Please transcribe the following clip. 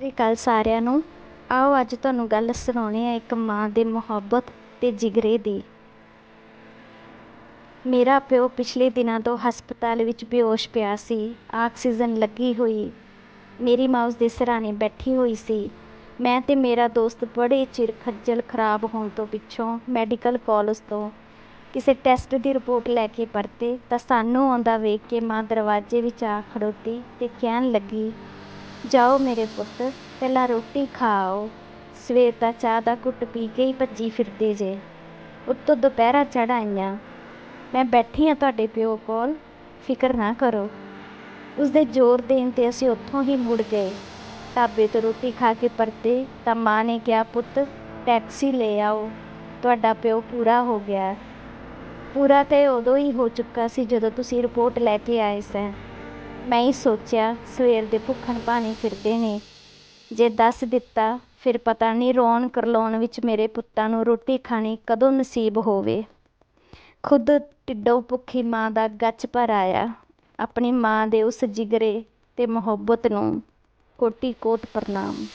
ਸਤਿ ਅਕਾਲ ਸਾਰਿਆਂ ਨੂੰ। ਆਓ ਅੱਜ ਤੁਹਾਨੂੰ ਗੱਲ ਸੁਣਾਉਣੀ ਹੈ ਇੱਕ ਮਾਂ ਦੀ ਮੁਹੱਬਤ ਤੇ ਜਿਗਰੇ ਦੀ। ਮੇਰਾ ਪਿਓ ਪਿਛਲੇ ਦਿਨਾਂ ਤੋਂ ਹਸਪਤਾਲ ਵਿੱਚ ਬੇਹੋਸ਼ ਪਿਆ ਸੀ। ਆਕਸੀਜਨ ਲੱਗੀ ਹੋਈ। ਮੇਰੀ ਮਾਂ ਉਸ ਦੇ ਸਿਰਹਾਣੇ ਬੈਠੀ ਹੋਈ ਸੀ। ਮੈਂ ਤੇ ਮੇਰਾ ਦੋਸਤ ਬੜੇ ਚਿਰ ਖੱਜਲ ਖਰਾਬ ਹੋਣ ਤੋਂ ਪਿੱਛੋਂ ਮੈਡੀਕਲ ਕਾਲਜ ਤੋਂ ਕਿਸੇ ਟੈਸਟ ਦੀ ਰਿਪੋਰਟ ਲੈ ਕੇ ਪਰਤੇ ਤਾਂ ਸਾਨੂੰ ਆਉਂਦਾ ਵੇਖ ਕੇ ਮਾਂ ਦਰਵਾਜ਼ੇ ਵਿੱਚ ਆ ਖੜੋਤੀ ਤੇ ਕਹਿਣ ਲੱਗੀ ਜਾਓ ਮੇਰੇ ਪੁੱਤ, ਪਹਿਲਾਂ ਰੋਟੀ ਖਾਓ। ਸਵੇਰ ਦਾ ਚਾਹ ਦਾ ਘੁੱਟ ਪੀ ਕੇ ਹੀ ਭੱਜੀ ਫਿਰਦੇ ਜੇ। ਉੱਤੋਂ ਦੁਪਹਿਰਾਂ ਚੜ੍ਹ ਆਈਆਂ। ਮੈਂ ਬੈਠੀ ਹਾਂ ਤੁਹਾਡੇ ਪਿਓ ਕੋਲ, ਫਿਕਰ ਨਾ ਕਰੋ। ਉਸਦੇ ਜ਼ੋਰ ਦੇਣ 'ਤੇ ਅਸੀਂ ਉੱਥੋਂ ਹੀ ਮੁੜ ਗਏ। ਢਾਬੇ ਤੋਂ ਰੋਟੀ ਖਾ ਕੇ ਪਰਤੇ ਤਾਂ ਮਾਂ ਨੇ ਕਿਹਾ, ਪੁੱਤ, ਟੈਕਸੀ ਲੈ ਆਓ। ਤੁਹਾਡਾ ਪਿਓ ਪੂਰਾ ਹੋ ਗਿਆ। ਪੂਰਾ ਤਾਂ ਉਦੋਂ ਹੀ ਹੋ ਚੁੱਕਾ ਸੀ ਜਦੋਂ ਤੁਸੀਂ ਰਿਪੋਰਟ ਲੈ ਕੇ ਆਏ ਸੈਂ ਮੈਂ ਹੀ ਸੋਚਿਆ ਸਵੇਰ ਦੇ ਭੁੱਖਣ ਭਾਣੇ ਫਿਰਦੇ ਨੇ। ਜੇ ਦੱਸ ਦਿੱਤਾ, ਫਿਰ ਪਤਾ ਨਹੀਂ ਰੋਣ ਕਰਲਾਉਣ ਵਿੱਚ ਮੇਰੇ ਪੁੱਤਾਂ ਨੂੰ ਰੋਟੀ ਖਾਣੀ ਕਦੋਂ ਨਸੀਬ ਹੋਵੇ। ਖੁਦ ਢਿੱਡੋਂ ਭੁੱਖੀ ਮਾਂ ਦਾ ਗੱਚ ਭਰ ਆਇਆ। ਆਪਣੀ ਮਾਂ ਦੇ ਉਸ ਜਿਗਰੇ ਅਤੇ ਮੁਹੱਬਤ ਨੂੰ ਕੋਟੀ ਕੋਟ ਪ੍ਰਣਾਮ।